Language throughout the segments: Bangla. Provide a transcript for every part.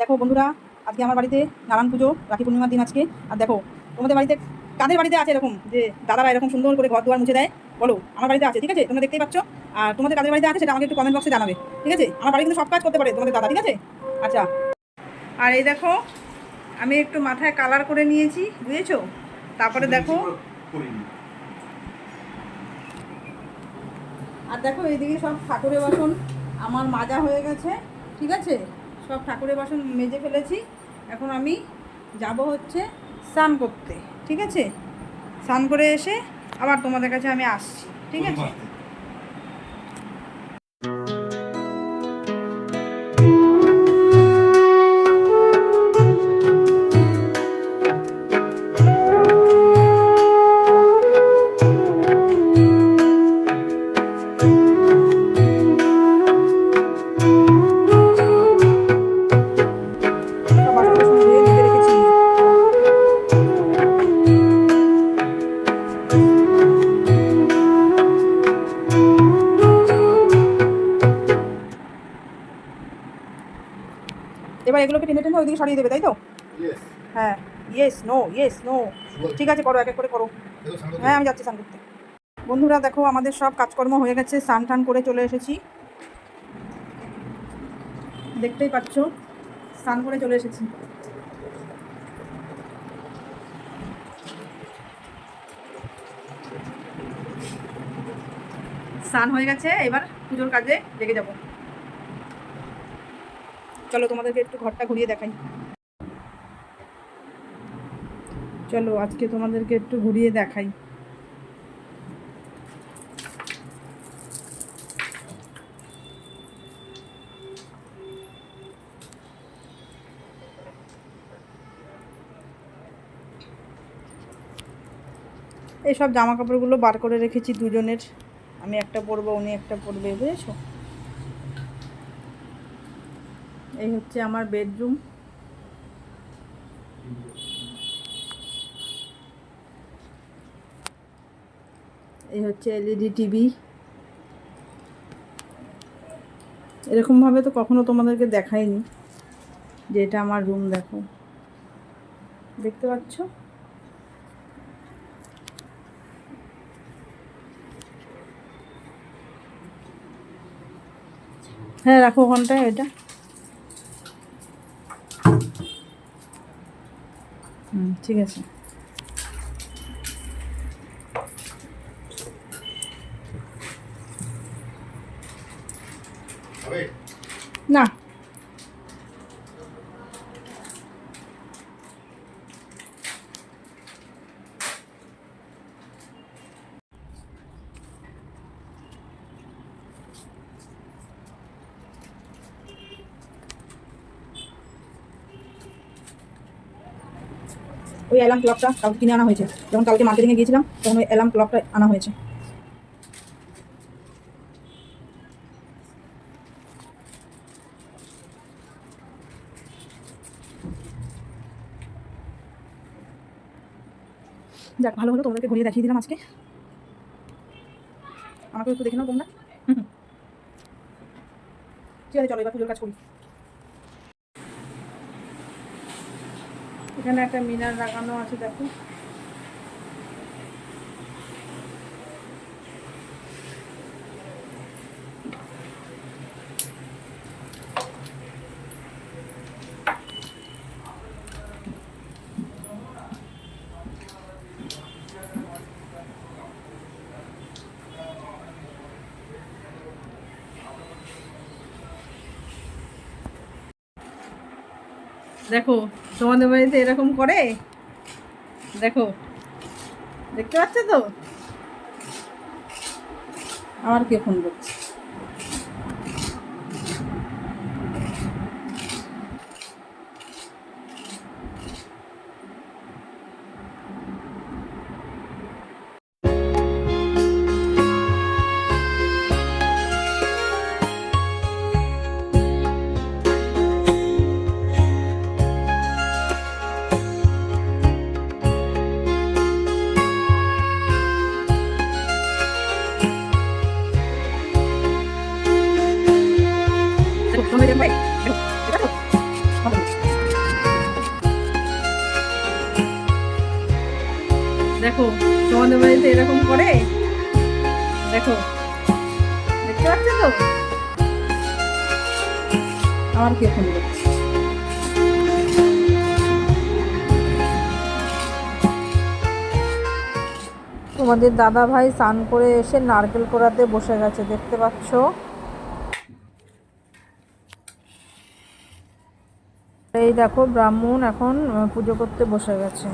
দেখো বন্ধুরা আজকে আমার বাড়িতে নারায়ণ পুজো রাখি পূর্ণিমার দিন আজকে। আর দেখো তোমাদের বাড়িতে কাদের বাড়িতে আছে এরকম যে দাদারা এরকম সুন্দর করে ঘর দুয়ার মুছে দেয়? বলো আমার বাড়িতে আছে ঠিক আছে? তোমরা দেখতেই পাচ্ছ। আর তোমাদের কাদের বাড়িতে আছে সেটা আমাকে একটু কমেন্ট বক্সে জানাবে ঠিক আছে? আমার বাড়ি কিন্তু সব কাজ করতে পারে তোমাদের দাদা ঠিক আছে? আচ্ছা। আর এই দেখো আমি একটু মাথায় কালার করে নিয়েছি বুঝেছ? তারপরে দেখো আর দেখো এইদিকে সব ঠাকুরের বাসন আমার মাজা হয়ে গেছে ঠিক আছে? সব ঠাকুরের বাসন মেজে ফেলেছি। এখন আমি যাব হচ্ছে স্নান করতে, ঠিক আছে? স্নান করে এসে আবার তোমাদের কাছে আমি আসছি, ঠিক আছে? এগুলোকে টেনে টেনে ওইদিকে সরিয়ে দেবে তাই তো? হ্যাঁ। ইয়েস নো ইয়েস নো ঠিক আছে করো এক এক করে করো। হ্যাঁ আমি যাচ্ছি স্নান করতে। বন্ধুরা দেখো আমাদের সব কাজকর্ম হয়ে গেছে স্নান টান করে চলে এসেছি। দেখতেই পাচ্ছ স্নান করে চলে এসেছি। স্নান হয়ে গেছে এবার পুজোর কাজে লেগে যাব। চলো, তোমাদেরকে একটু ঘরটা ঘুরিয়ে দেখাই। চলো, আজকে তোমাদেরকে একটু ঘুরিয়ে দেখাই। এইসব জামা কাপড়গুলো বার করে রেখেছি দুজনের। আমি একটা পরবো, উনি একটা পরবে, বুঝেছ? এই হচ্ছে আমার বেডরুম। এই হচ্ছে এলইডি টিভি। এরকমভাবে তো কখনো তোমাদেরকে দেখাইনি, যে এটা আমার রুম দেখো। দেখতে পাচ্ছ? হ্যাঁ রাখো ওখানটায় এটা। ঠিক আছে। না। ওই অ্যালার্ম ক্লকটা কালকে কিনে আনা হয়েছে। যখন কালকে মার্কেটিংয়ে গিয়েছিলাম, তখন ওই অ্যালার্ম ক্লকটা আনা হয়েছে। যাক, ভালো হলো, তোমাদেরকে ঘুরিয়ে দেখিয়ে দিলাম আজকে। আমাকে একটু দেখে নাও তোমরা। ঠিক আছে, চলো, এবার পুজোর কাজ করি। এখানে একটা মিনার লাগানো আছে দেখো। দেখো তোমাদের বাড়িতে এরকম করে? দেখো দেখতে পাচ্ছ তো? আমার কে ফোন করছে? দেখো। দেখতে পাচ্ছ তো? আমার তোমাদের দাদা ভাই স্নান করে এসে নারকেল কোড়াতে বসে গেছে, দেখতে পাচ্ছ? এই দেখো, ব্রাহ্মণ এখন পুজো করতে বসে গেছে।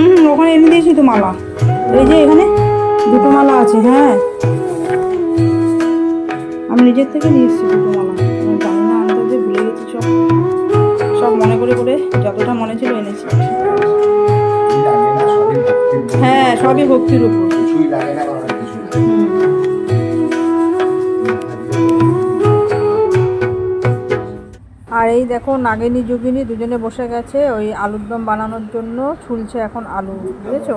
হুম ওখানে এনে দিয়েছি তো মালা। এই যে এখানে দুটো মালা আছে হ্যাঁ। আমি নিজের থেকে নিয়ে এসেছি দুটো মালা। জানি না আন্দাজে ভুলে গেছি সব। সব মনে করে করে যতটা মনে ছিল এনেছি। হ্যাঁ সবই ভক্তির উপর। হুম। দেখো নাগিনী, যুগিনী দুজনে বসে গেছে ওই আলুর দম বানানোর জন্য, ছুলছে এখন আলু, বুঝেছ?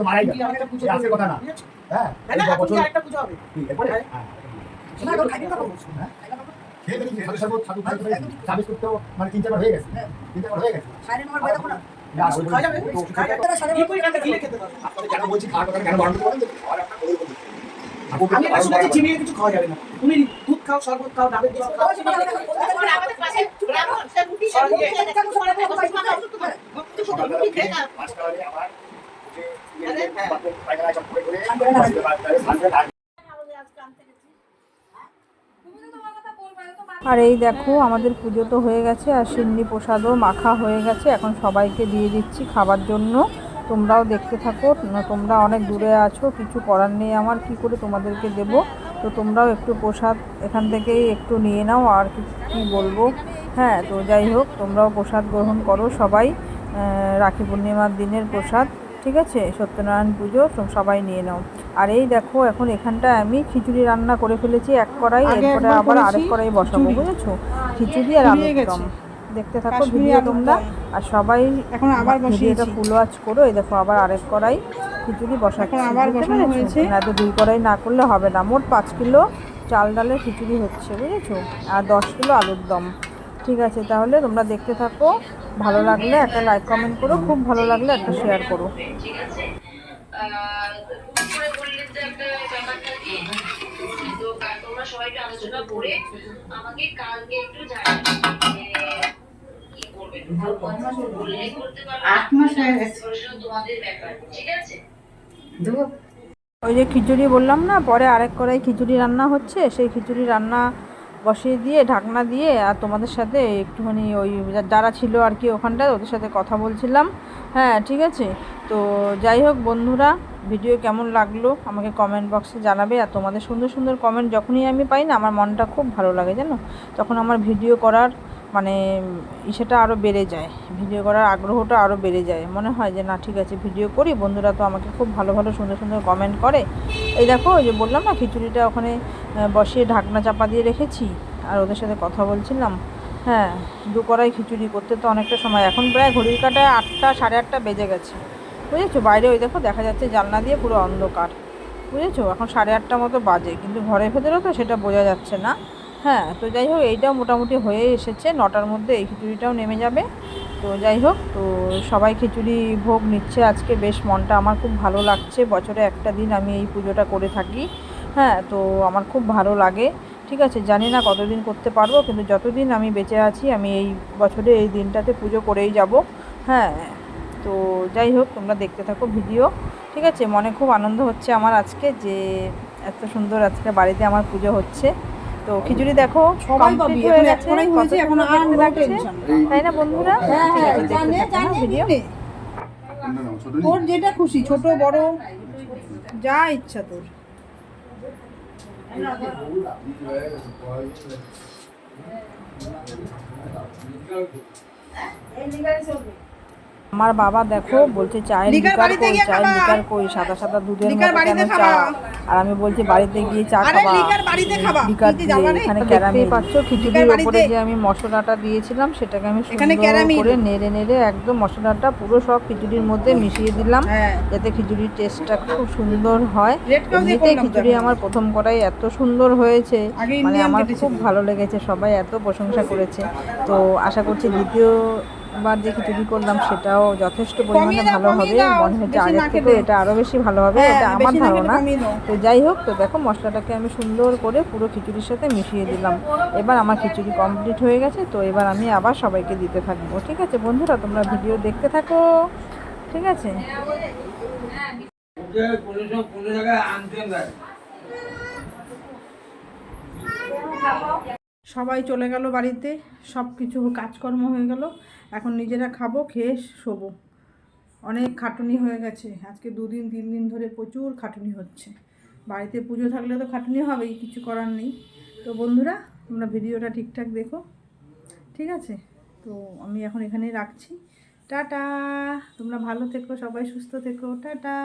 মারাই আছে কথা না। হ্যাঁ এই বছর কি, এরপরে? হ্যাঁ। হ্যাঁ? করতেও মানে তিন চারবার হয়ে গেছে। তিন চারবার হয়ে গেছে। না, ওদের উপর depend। আপু, আমি এটা শুনেছি করা- কিছু খাওয়া যাবে না। তুমি দুধ খাও শরবত খাও ডাবের জল খাও। সকালবেলা উঠে আর এই দেখো, আমাদের পুজো তো হয়ে গেছে আর সিন্নি প্রসাদও মাখা হয়ে গেছে। এখন সবাইকে দিয়ে দিচ্ছি খাবার জন্য। তোমরাও দেখতে থাকো। তোমরা অনেক দূরে আছো, কিছু করার নেই আমার। কি করে তোমাদেরকে দেব? তো তোমরাও একটু প্রসাদ এখান থেকেই একটু নিয়ে নাও। আর কি বলব? হ্যাঁ তো যাই হোক, তোমরাও প্রসাদ গ্রহণ করো সবাই। রাখি পূর্ণিমার দিনের প্রসাদ। ঠিক আছে? সত্যনারায়ণ পুজো সবাই নিয়ে নাও। আর এই দেখো এখন এখানটায় আমি খিচুড়ি রান্না করে ফেলেছি এক কড়াই এরপরে আবার আরেক কড়াই বসাবো বুঝেছ? খিচুড়ি আর আলুর দম। দেখতে থাকো ভিডিও তোমরা। আর সবাই এখন আবার ভিডিওটা বসিয়েছি। ফুল ওয়াচ করো এই দেখো আবার আরেক কড়াই খিচুড়ি বসাচ্ছি আবার বসানো হয়েছে। না তো দুই কড়াই না করলে হবে না মোট পাঁচ কিলো চাল ডালের খিচুড়ি হচ্ছে বুঝেছ? আর দশ কিলো আলুর দম। ঠিক আছে তাহলে তোমরা দেখতে থাকো। ভালো লাগলে একটা লাইক কমেন্ট করো খুব ভালো লাগলে একটা শেয়ার করো। আমাকে কালকে একটু ওই যে খিচুড়ি বললাম না পরে আরেক কড়াই খিচুড়ি রান্না হচ্ছে সেই খিচুড়ি রান্না বসিয়ে দিয়ে, ঢাকনা দিয়ে আর তোমাদের সাথে একটুখানি ওই যারা ছিল আর কি ওখানটায় ওদের সাথে কথা বলছিলাম। হ্যাঁ ঠিক আছে? তো যাই হোক বন্ধুরা ভিডিও কেমন লাগল আমাকে কমেন্ট বক্সে জানাবে। আর তোমাদের সুন্দর সুন্দর কমেন্ট যখনই আমি পাই না, আমার মনটা খুব ভালো লাগে, জানো? তখন আমার ভিডিও করার মানে ইসেটা আরও বেড়ে যায়। ভিডিও করার আগ্রহটা আরও বেড়ে যায়। মনে হয় যে, না, ঠিক আছে, ভিডিও করি, বন্ধুরা তো আমাকে খুব ভালো ভালো, সুন্দর সুন্দর কমেন্ট করে। এই দেখো, ওই যে বললাম না, খিচুড়িটা ওখানে বসিয়ে ঢাকনা চাপা দিয়ে রেখেছি। আর ওদের সাথে কথা বলছিলাম। হ্যাঁ দু কড়াই খিচুড়ি করতে তো অনেকটা সময়। এখন প্রায় ঘড়ির কাটায় আটটা, সাড়ে আটটা বেজে গেছে। বুঝেছ? বাইরে ওই দেখো, দেখা যাচ্ছে জানলা দিয়ে পুরো অন্ধকার। বুঝেছ? এখন সাড়ে আটটা মতো বাজে। কিন্তু ঘরের ভেতরে তো সেটা বোঝা যাচ্ছে না। হ্যাঁ তো যাই হোক এইটাও মোটামুটি হয়ে এসেছে। নটার মধ্যে এই খিচুড়িটাও নেমে যাবে। তো যাই হোক, তো সবাই খিচুড়ি ভোগ নিচ্ছে আজকে। বেশ মনটা আমার খুব ভালো লাগছে। বছরে একটা দিন আমি এই পুজোটা করে থাকি। হ্যাঁ তো আমার খুব ভালো লাগে। ঠিক আছে, জানি না কতদিন করতে পারব, কিন্তু যতদিন আমি বেঁচে আছি, আমি এই বছরে এই দিনটাতে পুজো করেই যাব। হ্যাঁ তো যাই হোক, তোমরা দেখতে থাকো ভিডিও। ঠিক আছে, মনে খুব আনন্দ হচ্ছে আমার আজকে যে এত সুন্দর আজকে বাড়িতে আমার পুজো হচ্ছে। তো খিচুড়ি দেখো সবাই হয়ে গেছে, কত হয়েছে, এখন আর লাগছে। tension। তাই না বন্ধুরা? হ্যাঁ হ্যাঁ জানে জানে ভিডিও তোর যেটা খুশি ছোট বড় যা ইচ্ছা তোর। আমার বাবা দেখো বলছে চায়ের লিকার কই চায়ের। লিকার কই সাদা সাদা দুধের মতো বাড়িতে কেন চা। আর আমি বলছি বাড়িতে গিয়ে চা খাবা। লিকার? এখানে ক্যারামেল। পাচ্ছ খিচুড়ির উপরে যে আমি মশলাটা দিয়েছিলাম সেটাকে আমি সুন্দর করে নেড়ে নেড়ে একদম মশলাটা পুরো সব খিচুড়ির মধ্যে মিশিয়ে দিলাম। হ্যাঁ। যাতে খিচুড়ির টেস্টটা খুব সুন্দর হয়। এমনিতেই খিচুড়ি আমার প্রথম করাই এত সুন্দর হয়েছে। মানে আমার খুব ভালো লেগেছে সবাই এত প্রশংসা করেছে। তো আশা করছি দ্বিতীয়বার যে খিচুড়ি করলাম সেটাও যথেষ্ট পরিমাণে ভালো হবে। মনে হচ্ছে আগের খেলে। এটা আরও বেশি ভালো হবে হ্যাঁ, এটা আমার ধারণা। তো যাই হোক তো দেখো মশলাটাকে আমি সুন্দর করে পুরো খিচুড়ির সাথে মিশিয়ে দিলাম। এবার আমার খিচুড়ি কমপ্লিট হয়ে গেছে তো এবার আমি আবার সবাইকে দিতে থাকব। ঠিক আছে বন্ধুরা তোমরা ভিডিও দেখতে থাকো। ঠিক আছে? সবাই চলে গেল বাড়িতে সব কিছু কাজকর্ম হয়ে গেল। এখন নিজেরা খাব, খেয়ে শোবো। অনেক খাটুনি হয়ে গেছে। আজকে দুদিন, তিন দিন ধরে প্রচুর খাটুনি হচ্ছে। বাড়িতে পুজো থাকলে তো খাটুনি হবেই, কিছু করার নেই। তো বন্ধুরা, তোমরা ভিডিওটা ঠিকঠাক দেখো। ঠিক আছে? তো আমি এখন এখানেই রাখছি। টাটা! তোমরা ভালো থেকো, সবাই সুস্থ থেকো। টাটা!